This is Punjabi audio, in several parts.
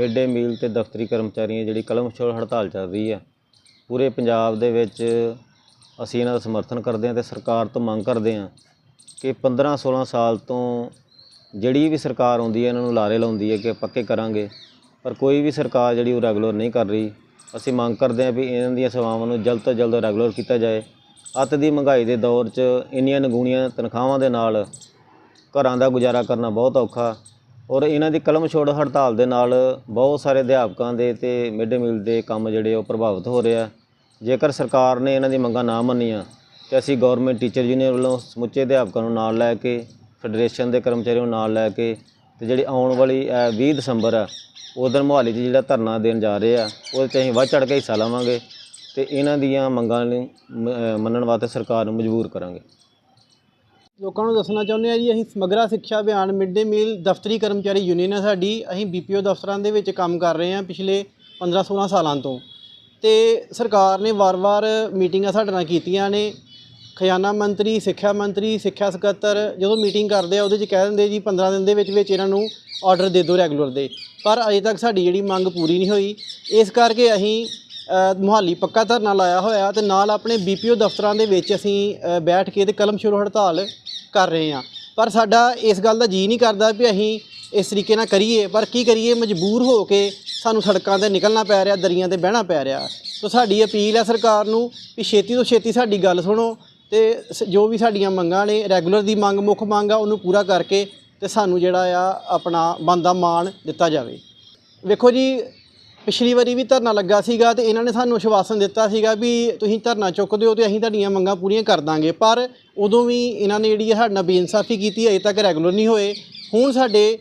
ਮਿਡ ਡੇ ਮੀਲ ਤੇ ਦਫ਼ਤਰੀ ਕਰਮਚਾਰੀਆਂ ਜਿਹੜੀ ਕਲਮ ਛੋੜ ਹੜਤਾਲ ਚੱਲ ਰਹੀ ਹੈ। ਪੂਰੇ ਪੰਜਾਬ ਦੇ ਵਿੱਚ ਅਸੀਂ ਇਹਨਾਂ ਦਾ ਸਮਰਥਨ ਕਰਦੇ ਹਾਂ ਤੇ ਸਰਕਾਰ ਤੋਂ ਮੰਗ ਕਰਦੇ ਹਾਂ ਕਿ 15 16 ਸਾਲ ਤੋਂ ਜਿਹੜੀ ਵੀ ਸਰਕਾਰ ਆਉਂਦੀ ਹੈ, ਇਹਨਾਂ ਨੂੰ ਲਾਰੇ ਲਾਉਂਦੀ ਹੈ ਕਿ ਪੱਕੇ ਕਰਾਂਗੇ। ਪਰ ਕੋਈ ਵੀ ਸਰਕਾਰ ਜਿਹੜੀ ਉਹ ਰੈਗੂਲਰ ਨਹੀਂ ਕਰ ਰਹੀ। ਅਸੀਂ ਮੰਗ ਕਰਦੇ ਹਾਂ ਵੀ ਇਹਨਾਂ ਦੀਆਂ ਸੇਵਾਵਾਂ ਨੂੰ ਜਲਦ ਤੋਂ ਜਲਦ ਰੈਗੂਲਰ ਕੀਤਾ ਜਾਏ। ਅੱਤ ਦੀ ਮਹਿੰਗਾਈ ਦੇ ਦੌਰ 'ਚ ਇੰਨੀਆਂ ਨਗੂਣੀਆਂ ਤਨਖਾਹਾਂ ਦੇ ਨਾਲ ਘਰਾਂ ਦਾ ਗੁਜ਼ਾਰਾ ਕਰਨਾ ਬਹੁਤ ਔਖਾ। ਔਰ ਇਹਨਾਂ ਦੀ ਕਲਮ ਛੋੜ ਹੜਤਾਲ ਦੇ ਨਾਲ ਬਹੁਤ ਸਾਰੇ ਅਧਿਆਪਕਾਂ ਦੇ ਤੇ ਮਿਡ ਡੇ ਮੀਲ ਦੇ ਕੰਮ ਜਿਹੜੇ ਉਹ ਪ੍ਰਭਾਵਿਤ ਹੋ ਰਿਹਾ ਜੇਕਰ ਸਰਕਾਰ ਨੇ ਇਹਨਾਂ ਦੀ ਮੰਗਾਂ ਨਾ ਮੰਨੀਆਂ ਤੇ ਅਸੀਂ ਗਵਰਨਮੈਂਟ ਟੀਚਰ ਯੂਨੀਅਨ ਵੱਲੋਂ ਸਮੁੱਚੇ ਅਧਿਆਪਕਾਂ ਨੂੰ ਨਾਲ ਲੈ ਕੇ ਫੈਡਰੇਸ਼ਨ ਦੇ ਕਰਮਚਾਰੀਆਂ ਨੂੰ ਨਾਲ ਲੈ ਕੇ ਤੇ ਜਿਹੜੀ ਆਉਣ ਵਾਲੀ ਅ, 20 ਦਸੰਬਰ ਆ ਉਸ ਦਿਨ ਮੁਹਾਲੀ 'ਚ ਜਿਹੜਾ ਧਰਨਾ ਦੇਣ ਜਾ ਰਹੇ ਆ ਉਹਦੇ 'ਚ ਅਸੀਂ ਵੱਧ ਚੜ ਕੇ ਹਿੱਸਾ ਲਵਾਂਗੇ ਤੇ ਇਹਨਾਂ ਦੀਆਂ ਮੰਗਾਂ ਨੂੰ ਮੰਨਣ ਵਾਸਤੇ ਸਰਕਾਰ ਨੂੰ ਮਜਬੂਰ ਕਰਾਂਗੇ। ਲੋਕਾਂ ਨੂੰ ਦੱਸਣਾ ਚਾਹੁੰਦੇ ਆ ਜੀ ਅਸੀਂ ਸਮਗਰਾ ਸਿੱਖਿਆ ਅਭਿਆਨ ਮਿਡ ਡੇ ਮੀਲ ਦਫ਼ਤਰੀ ਕਰਮਚਾਰੀ ਯੂਨੀਅਨ ਹੈ ਸਾਡੀ। ਅਸੀਂ ਬੀਪੀਓ ਦਫ਼ਤਰਾਂ ਦੇ ਵਿੱਚ ਕੰਮ ਕਰ ਰਹੇ ਹਾਂ ਪਿਛਲੇ 15-16 ਸਾਲਾਂ ਤੋਂ। ਤੇ ਸਰਕਾਰ ਨੇ ਵਾਰ-ਵਾਰ ਮੀਟਿੰਗਾਂ ਸਾਡੇ ਨਾਲ ਕੀਤੀਆਂ ਨੇ। ਖਜ਼ਾਨਾ ਮੰਤਰੀ ਸਿੱਖਿਆ ਮੰਤਰੀ ਸਿੱਖਿਆ ਸਕੱਤਰ ਜਦੋਂ ਮੀਟਿੰਗ ਕਰਦੇ ਆ ਉਹਦੇ 'ਚ ਕਹਿ ਦਿੰਦੇ ਜੀ 15 ਦਿਨ ਦੇ ਵਿੱਚ ਵਿੱਚ ਇਹਨਾਂ ਨੂੰ ਆਰਡਰ ਦੇ ਦਿਓ ਰੈਗੂਲਰ ਦੇ। ਪਰ ਅਜੇ ਤੱਕ ਸਾਡੀ ਜਿਹੜੀ ਮੰਗ ਪੂਰੀ ਨਹੀਂ ਹੋਈ। ਇਸ ਕਰਕੇ ਅਸੀਂ ਅ, ਮੁਹਾਲੀ ਪੱਕਾ ਧਰਨਾ ਲਾਇਆ ਹੋਇਆ ਤੇ ਨਾਲ ਆਪਣੇ ਬੀਪੀਓ ਦਫ਼ਤਰਾਂ ਦੇ ਵਿੱਚ ਅਸੀਂ ਬੈਠ ਕੇ ਤੇ ਕਲਮ ਸ਼ੁਰੂ ਹੜਤਾਲ ਕਰ ਰਹੇ ਹਾਂ। ਪਰ ਸਾਡਾ ਇਸ ਗੱਲ ਦਾ ਜੀ ਨਹੀਂ ਕਰਦਾ ਵੀ ਅਸੀਂ ਇਸ ਤਰੀਕੇ ਨਾਲ ਕਰੀਏ। ਪਰ ਕੀ ਕਰੀਏ? ਮਜਬੂਰ ਹੋ ਕੇ ਸਾਨੂੰ ਸੜਕਾਂ ਤੇ ਨਿਕਲਣਾ ਪੈ ਰਿਹਾ, ਦਰੀਆਂ ਤੇ ਬਹਿਣਾ ਪੈ ਰਿਹਾ। ਸੋ ਸਾਡੀ ਅਪੀਲ ਹੈ ਸਰਕਾਰ ਨੂੰ ਵੀ ਛੇਤੀ ਤੋਂ ਛੇਤੀ ਸਾਡੀ ਗੱਲ ਸੁਣੋ ਤੇ ਸ- ਜੋ ਵੀ ਸਾਡੀਆਂ ਮੰਗਾਂ ਨੇ, ਰੈਗੂਲਰ ਦੀ ਮੰਗ, ਮੁੱਖ ਮੰਗ ਆ, ਉਹਨੂੰ ਪੂਰਾ ਕਰਕੇ ਤੇ ਸਾਨੂੰ ਜਿਹੜਾ ਆ ਆਪਣਾ ਬੰਦਾ ਮਾਣ ਦਿੱਤਾ ਜਾਵੇ। ਵੇਖੋ ਜੀ ਪਿਛਲੀ ਵਾਰੀ ਵੀ ਧਰਨਾ ਲੱਗਾ ਸੀਗਾ ਤੇ ਇਹਨਾਂ ਨੇ ਸਾਨੂੰ ਆਸ਼ਵਾਸਨ ਦਿੱਤਾ ਸੀਗਾ ਵੀ ਤੁਸੀਂ ਧਰਨਾ ਚੁੱਕਦੇ ਹੋ ਤੇ ਅਸੀਂ ਤੁਹਾਡੀਆਂ ਮੰਗਾਂ ਪੂਰੀਆਂ ਕਰ ਦਾਂਗੇ। ਪਰ ਉਦੋਂ ਵੀ ਇਹਨਾਂ ਨੇ ਜਿਹੜੀ ਸਾਡੇ ਨਾਲ ਬੇਇਨਸਾਫੀ ਕੀਤੀ, ਅਜੇ ਤੱਕ ਰੈਗੂਲਰ ਨਹੀਂ ਹੋਏ। ਹੁਣ ਸਾਡੇ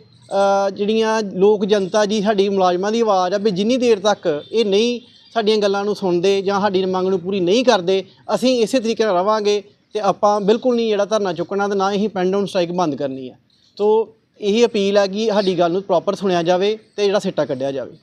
ਜਿਹੜੀਆਂ ਲੋਕ ਜਨਤਾ ਜੀ ਸਾਡੀ ਮੁਲਾਜ਼ਮਾਂ ਦੀ ਆਵਾਜ਼ ਆ ਵੀ ਜਿੰਨੀ ਦੇਰ ਤੱਕ ਇਹ ਨਹੀਂ ਸਾਡੀਆਂ ਗੱਲਾਂ ਨੂੰ ਸੁਣਦੇ ਜਾਂ ਸਾਡੀ ਮੰਗ ਨੂੰ ਪੂਰੀ ਨਹੀਂ ਕਰਦੇ, ਅਸੀਂ ਇਸੇ ਤਰੀਕੇ ਨਾਲ ਰਵਾਂਗੇ ਤੇ ਆਪਾਂ ਬਿਲਕੁਲ ਨਹੀਂ ਜਿਹੜਾ ਧਰਨਾ ਚੁੱਕਣਾ ਤੇ ਨਾ ਹੀ ਪੈਨ ਡਾਊਨ ਸਟ੍ਰਾਈਕ ਬੰਦ ਕਰਨੀ ਹੈ ਤੋ ਇਹੀ ਅਪੀਲ ਹੈ ਕਿ ਸਾਡੀ ਗੱਲ ਨੂੰ ਪ੍ਰੋਪਰ ਸੁਣਿਆ ਜਾਵੇ ਤੇ ਜਿਹੜਾ ਸਿੱਟਾ ਕੱਢਿਆ ਜਾਵੇ।